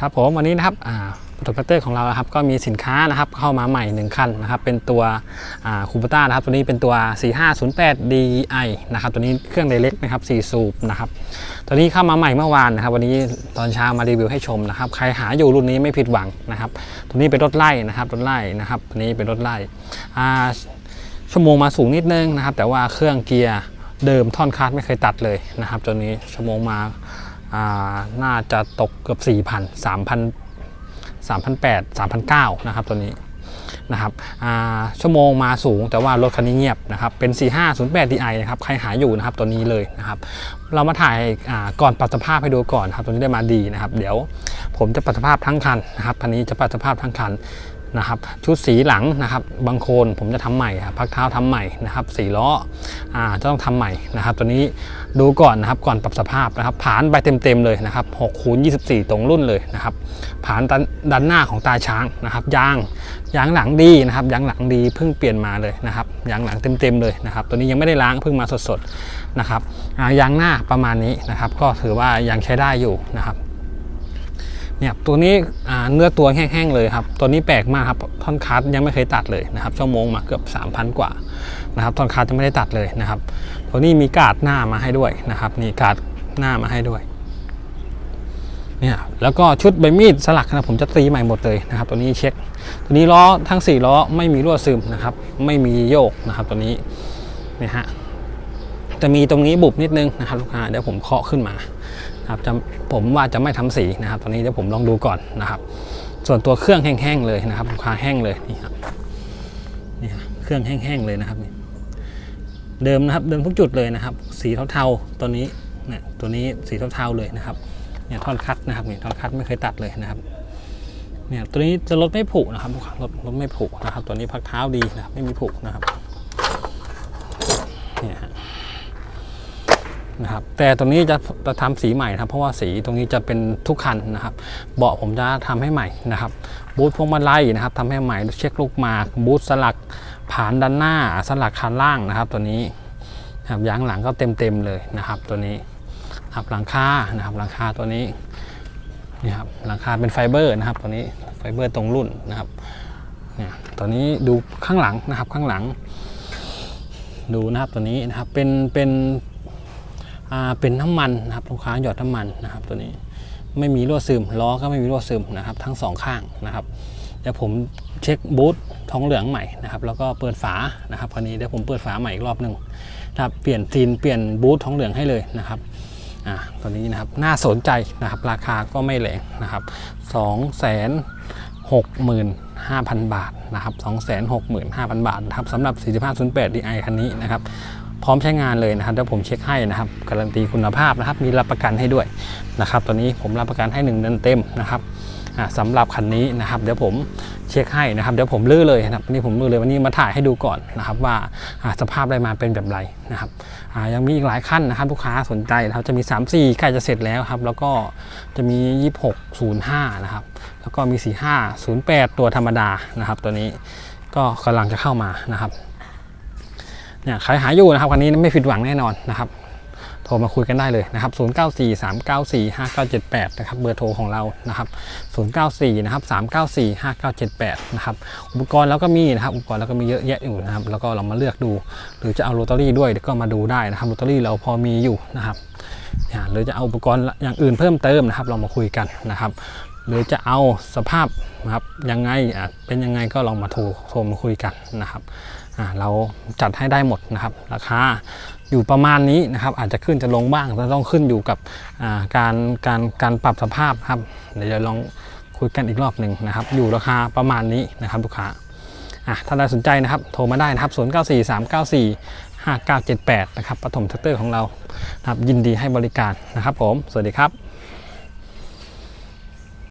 ครับผมวันนี้นะครับอ่าปฐมพัตเตอร์ของเรานะครับก็มีสินค้านะครับเข้ามาใหม่ 1 คันนะครับเป็นตัวคูปต้านะครับตัวนี้เป็นตัว 4508 DI นะครับตัวนี้เครื่องเล็กนะครับ4สูบนะครับตัวนี้เข้ามาใหม่เมื่อวานนะครับวันนี้ตอนเช้ามารีวิวให้ชมนะครับใครหาอยู่รุ่นนี้ไม่ผิดหวังนะครับตัวนี้เป็นรถไล่นะครับรถไล่นะครับตัวนี้เป็นรถไล่ชั่วโมงมาสูงนิดนึงนะครับแต่ว่าเครื่องเกียร์เดิมท่อนคาร์ดไม่เคยตัดเลยนะครับตัวนี้ชั่วโมงมา น่าจะตกเกือบ 4,000 3,000 3,800 3,900นะครับตัวนี้นะครับชั่วโมงมาสูงแต่ว่ารถคันนี้เงียบนะครับ เป็น 4508 Ti นะครับ ใครหาอยู่นะครับตัวนี้เลยนะครับ เรามาถ่ายาก่อนปรับสภาพให้ดูก่อนครับ ตัวนี้ได้มาดีนะครับ เดี๋ยวผมจะปรับสภาพทั้งคันนะครับ คันนี้จะปรับสภาพทั้งคัน นะครับชุดสีหลังนะครับบางโคนผมจะทำใหม่พักเท้าทำใหม่นะครับสีล้ออ่าจะต้องทำใหม่นะครับ ตัวนี้ดูก่อนนะครับก่อนปรับสภาพนะครับ ผานไปเต็มๆเลยนะครับ6คูณ24 ตรงรุ่นเลยนะครับ ผานด้านหน้าของตาช้างนะครับยางยางหลังดีนะครับยางหลังดีเพิ่งเปลี่ยนมาเลยนะครับยางหลังเต็มๆเลยนะครับ ตัวนี้ยังไม่ได้ล้างเพิ่งมาสดๆนะครับยางหน้าประมาณนี้นะครับ ก็ถือว่ายังใช้ได้อยู่นะครับ เนี่ยตัวนี้เนื้อตัวแห้งๆเลยครับตัวนี้แปลกมากครับท่อนคัสยังไม่เคยตัดเลยนะครับชั่วโมงมาเกือบ 3,000 กว่านะครับท่อนคัสยังไม่ได้ตัดเลยนะครับตัวนี้มีกาดหน้ามาให้ด้วยนะครับนี่กาดหน้ามาให้ด้วยเนี่ยแล้วก็ชุดใบมีดสลักนะผมจะตีใหม่หมดเลยนะครับ ตัวนี้เช็ค ตัวนี้ล้อทั้ง 4 ล้อไม่มีรั่วซึมนะครับ ไม่มีโยกนะครับ ตัวนี้นี่ฮะ จะมีตรงนี้บุบนิดนึงนะครับลูกค้าเดี๋ยวผมเคาะขึ้นมาครับจะผมว่าจะไม่ทำสีนะครับตัวนี้เดี๋ยวผมลองดูก่อนนะครับ ส่วนตัวเครื่องแห้งๆเลยนะครับลูกค้าแห้งเลยนี่ครับนี่ฮะเครื่องแห้งๆเลยนะครับเดิมนะครับเดิมทุกจุดเลยนะครับ สีเทาๆตัวนี้เนี่ยตัวนี้สีเทาๆเลยนะครับเนี่ยท่อนคัดนะครับเนี่ยท่อนคัดไม่เคยตัดเลยนะครับเนี่ยตัวนี้จะลดไม่ผุนะครับลูกค้ารถรถไม่ผุนะครับ ตัวนี้พักเท้าดีนะครับไม่มีผุนะครับเนี่ยฮะ นะครับแต่ตรงนี้จะจะทำสีใหม่ครับเพราะว่าสีตรงนี้จะเป็นทุกคันนะครับ เบาะผมจะทำให้ใหม่นะครับ บูทพวงมาลัยนะครับทำให้ใหม่เช็คลูกหมาก บูทสลักผานด้านหน้า สลักคันล่างนะครับ ตัวนี้นะครับยางหลังก็เต็มเต็มเลยนะครับ ตัวนี้ครับหลังคานะครับหลังคาตัวนี้นี่ครับหลังคาเป็นไฟเบอร์นะครับตัวนี้ไฟเบอร์ตรงรุ่นนะครับเนี่ยตัวนี้ดูข้างหลังนะครับข้างหลัง ดูนะครับตัวนี้นะครับเป็นเป็น เป็นน้ำมันนะครับลูกค้าหยอดน้ำมันนะครับ ตัวนี้ไม่มีรั่วซึมล้อก็ไม่มีรั่วซึมนะครับ ทั้งสองข้างนะครับเดี๋ยวผมเช็คบูทท้องเหลืองใหม่นะครับแล้วก็เปิดฝานะครับคราวนี้เดี๋ยวผมเปิดฝาใหม่อีกรอบหนึ่งนะครับเปลี่ยนซีนเปลี่ยนบูทท้องเหลืองให้เลยนะครับอ่าตัวนี้นะครับน่าสนใจนะครับราคาก็ไม่แรงนะครับ2 6 5 0 0 0 บาทนะครับ2 6 5 0 0 0 บาทนะครับสำหรับ 4508 DI คันนี้นะครับ พร้อมใช้งานเลยนะครับเดี๋ยวผมเช็คให้นะครับการันตีคุณภาพนะครับมีรับประกันให้ด้วยนะครับตัวนี้ผมรับประกันให้ 1 เดือนเต็มนะครับอ่าสำหรับคันนี้นะครับเดี๋ยวผมเช็คให้นะครับเดี๋ยวผมลื้อเลยนะครับนนี้ผมลื้อเลยวันนี้มาถ่ายให้ดูก่อนนะครับว่าสภาพได้มาเป็นแบบไรนะครับยังมีอีกหลายขั้นนะครับลูกค้าสนใจนะครับจะมี 3 4ใกล้จะเสร็จแล้วครับแล้วก็จะมี 2605 นะครับแล้วก็มี 4508 ตัวธรรมดานะครับตัวนี้ก็กำลังจะเข้ามานะครับ เนี่ยใครหาอยู่นะครับคันนี้ไม่ผิดหวังแน่นอนนะครับ โทรมาคุยกันได้เลยนะครับ 0943945978 นะครับ เบอร์โทรของเรานะครับ 094 นะครับ 3945978 นะครับ อุปกรณ์แล้วก็มีนะครับ อุปกรณ์แล้วก็มีเยอะแยะอยู่นะครับ แล้วก็เรามาเลือกดู หรือจะเอาโรตารี่ด้วยเดี๋ยวก็มาดูได้นะครับโรตารี่เราพอมีอยู่นะครับหรือจะเอาอุปกรณ์อย่างอื่นเพิ่มเติมนะครับ เรามาคุยกันนะครับ หรือจะเอาสภาพนะครับยังไงเป็นยังไงก็ลองมาโทรโทรมาคุยกันนะครับเราจัดให้ได้หมดนะครับ ราคาอยู่ประมาณนี้นะครับ อาจจะขึ้นจะลงบ้างแต่ต้องขึ้นอยู่กับการการการปรับสภาพครับ เดี๋ยวลองคุยกันอีกรอบหนึ่งนะครับ อยู่ราคาประมาณนี้นะครับลูกค้าอะถ้าใครสนใจนะครับ โทรมาได้นะครับ 0 9 4 3 9 4 5978 นะครับปฐมท็กเตอร์ของเรานะครับยินดีให้บริการนะครับผม สวัสดีครับ